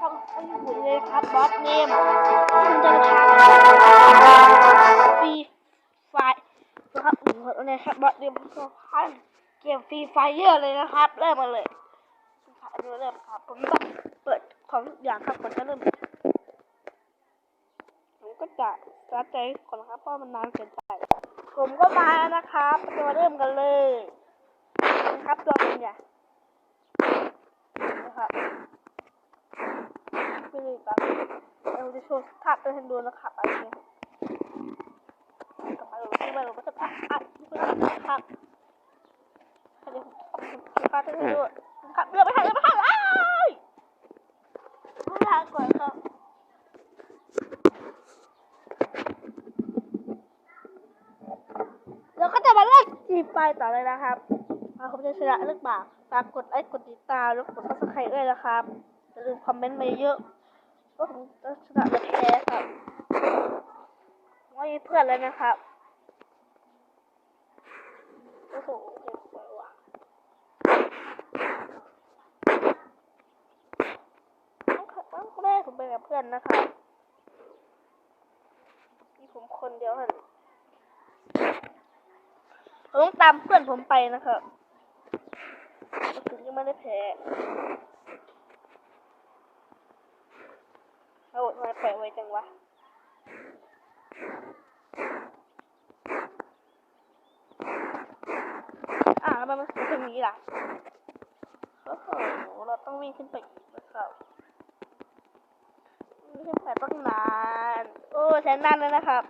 ครับต้องอยู่เลยครับบอสเนมคุณจะทำฟรีไฟนะครับผมขอในครับบอสเนมก็ขั้นเกมฟรีไฟเยอร์เลยนะครับ เริ่มมาเลยค่ะอันนี้เริ่มครับ ผมต้องเปิดของอย่างครับก่อนจะเริ่มผมก็จะร์ทใจก่อนนะครับเพราะมันนานเกินไป ผมก็มาแล้วนะครับจะมาเริ่มกันเลยนะครับตัวเป็นไงนะครับ ไปเลยครับเราจะโชว์ท่าเต้นดูนะครับอันนี้กลับมาดูที่มาดูมาสักพักอะนี่คือครับอันนี้ผมท่าเต้นดูครับเรือไปทางเรือไปทางอ้ายไม่ทางก่อนครับเราก็จะมาเล่นจีบไปต่อเลยนะครับมาผมจะชนะหรือเปล่าฝากกดไลค์กดติดตามแล้วกดซับสไครต์ด้วยนะครับอย่าลืมคอมเมนต์มาเยอะ ว่าผมจะชนะหรือแพ้ครับไม่มีเพื่อนเลยนะครับโอ้โหเจ็บปวดว่ะต้องต้องแรกผมไปกับเพื่อนนะครับมีผมคนเดียวเท่านั้นผมต้องตามเพื่อนผมไปนะครับถึงยังไม่ได้แพ้ เอาทำไมปล่อยไว้จังวะอ่าแล้วมันมันจะมีล่ะโอ้โหเราต้องวิ่งขึ้นไปอีกนะครับวิ่งขึ้นไปต้องนาน โอ้แสนนานเลยนะครับ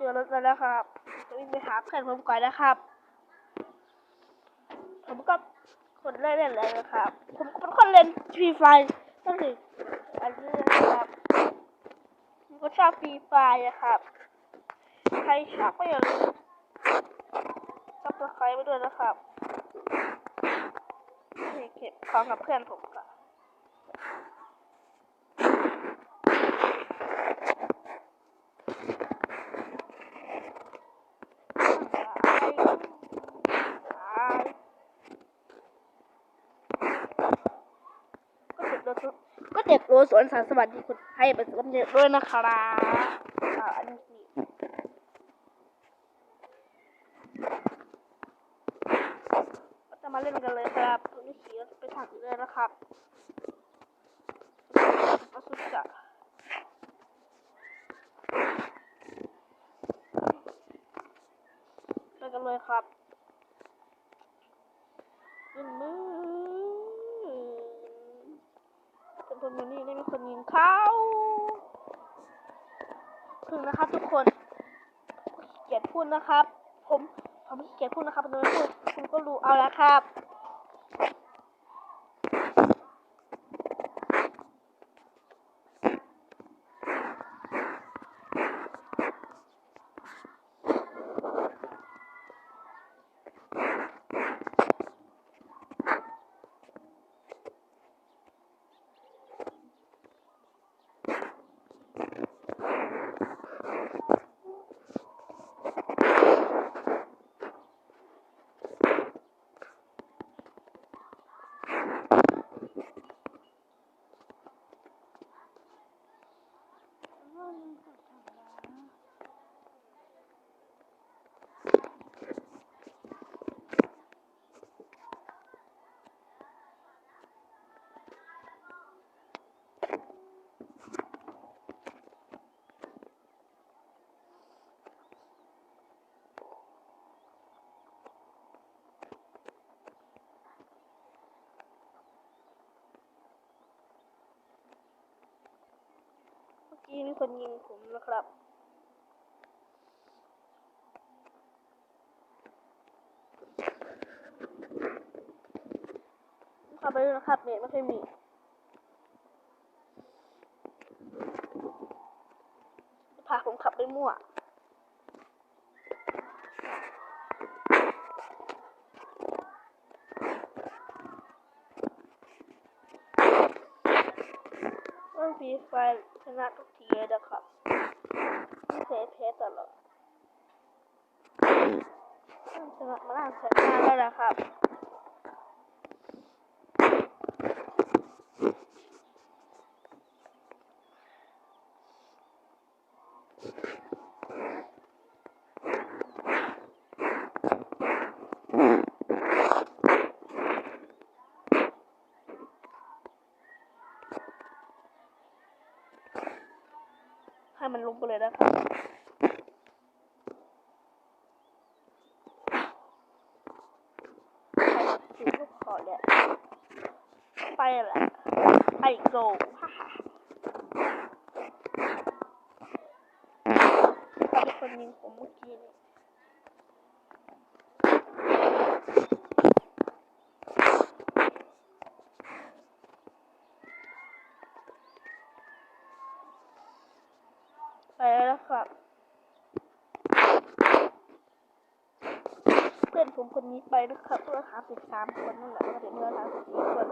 เจอรถแล้วนะครับจะวิ่งไปหาเพื่อนผมก่อนนะครับ ผมก็คนเล่นเล่นเลยนะครับ ผมก็เป็นคนเล่นฟรีไฟตั้งแต่อันนี้นะครับผมก็ชอบฟรีไฟนะครับ ใครชอบก็อย่าลืมซับสไครต์ไปด้วยนะครับเก็บของกับเพื่อนผม ก่อนก็เจ็บโลสวนสารสวัสดีคุณให้เป็นสำเร็จด้วยนะครับอ่าอันนี้จะมาเล่นกันเลยครับตัวนี้ขี่ไปทางอื่นเลยนะครับก็สุดจะไปกันเลยครับขึ้นมือ นคนอยู่นี่ได้มีคนยิงเขาถึงนะครับทุกคนเกียดพูดนะครับ ผมผมเกียดพูดนะครับผมไม่พูดคุณก็รู้เอาละครับ กี้มีคนยิงผมนะครับ ขับไปเลยนะครับเนี่ยไม่เคยมีพาผมขับไปมั่วต้องฟีไฟชนะทุก ทีเลยนะครับไม่เคยแพ้ตลอดจะมามาล่างแสนห้าแล้วนะครับ มันลงไปเลยนะครับถึงก็พอแล้วไปแหละไปโกฮ่าฮ่าครเป็นคนยิงผมเมื่อกี้นี่ไปแล้วครับ เพื่อนผมคนนี้ไปนะครับเพื่อหาสิบสามคนนั่นแหละปกติเพื่อนหาสิบสี่คน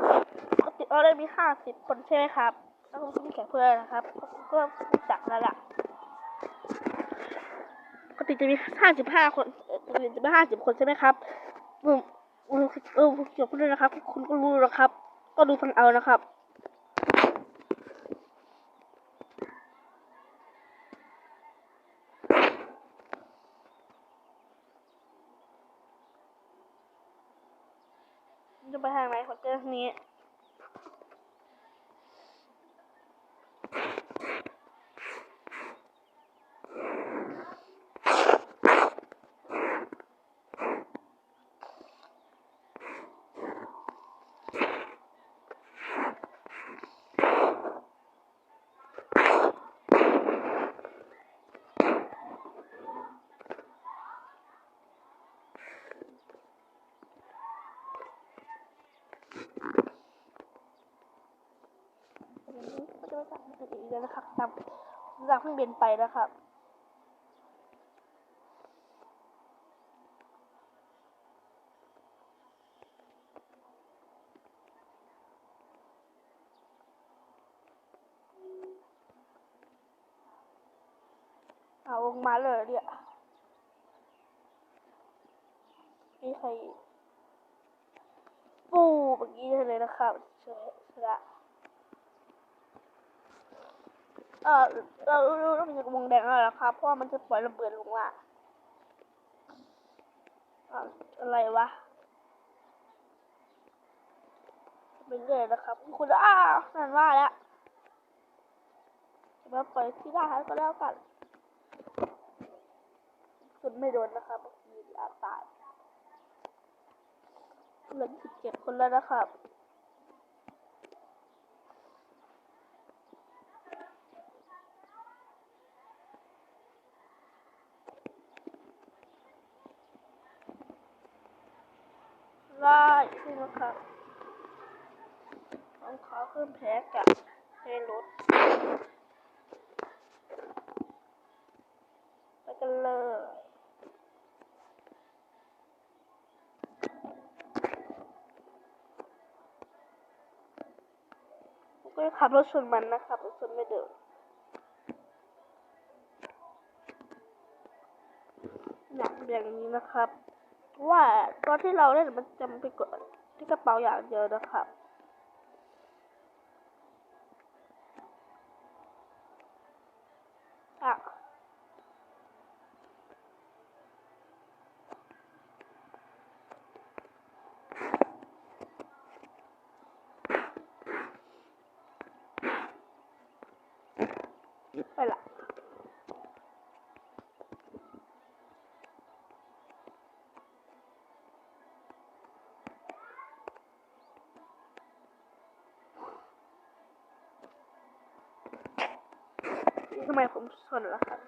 ปกติเราได้มีห้าสิบคนใช่ไหมครับแล้วก็มีแขกเพื่อนนะครับก็รู้จักแล้วล่ะปกติจะมีห้าสิบห้าคนปกติจะมีห้าสิบคนใช่ไหมครับอืมเออเออเกี่ยวกับด้วยนะครับ คุณก็รู้นะครับ ก็ดูฟังเอานะครับ จะไปทางไหนขอเจอทางนี้็จะไปสั่งอีกแล้วนะครับตามจากเครื่องบินไปนะครับเอาลงมาเลยเนี่ยมีใครปูเมื่อกี้เลยนะครับเชื่อ เออเรารู้ว่ามันจะวงแดงแล้วนะครับ เพราะว่ามันจะปล่อยระเบิดลงมาอะอะไรวะเป็นเรื่อยนะครับ คุณอ้าวนั่นว่าแล้วมาปล่อยที่ได้าก็แล้วกันสุดไม่โดนนะครับมีอาตายเหลือสิบเจ็ดคนแล้วนะครับ ไล่ขึ้นมาครับ ต้องขอขึ้นแพ้กับให้รถไปกันเลยก็ขับรถชนมันนะครับรถชนไม่เดินหนักอย่างนี้นะครับ ว่าตอนที่เราเล่นมันจำไปกดที่กระเป๋าอย่างเดียวนะครับ อะ ไปละทำไมผมชนล่ะครับ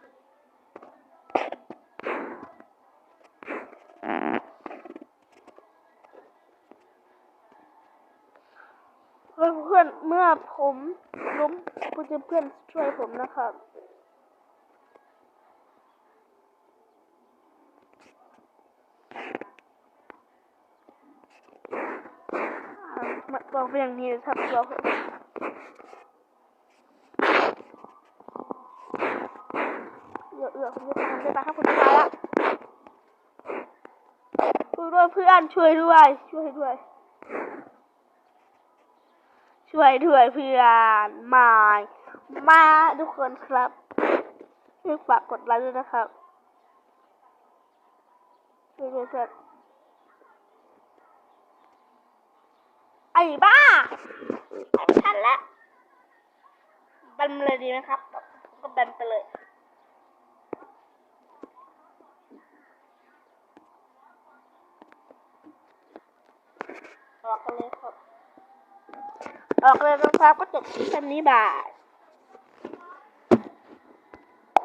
เพื่อนเพื่อนเมื่อผม เพื่อนเพื่อนช่วยผมนะครับอ่ามาบอกไปอย่างนี้นะครับเราเอือเอือผมจะตามจะตามครับผมจะตายละช่วยด้วยเพื่อนช่วยด้วย ช่วยด้วย ช่วยด้วยเพื่อนมา มาทุกคนครับช่วยฝากกดไลค์ด้วยนะครับช่วยด้วยเพื่อนไอ้บ้าไม่ทันแล้วบันเลยดีไหมครับก็บันไปเลยออกกันเลยครับ ออกเลยนะครับก็จบที่แค่นี้บาย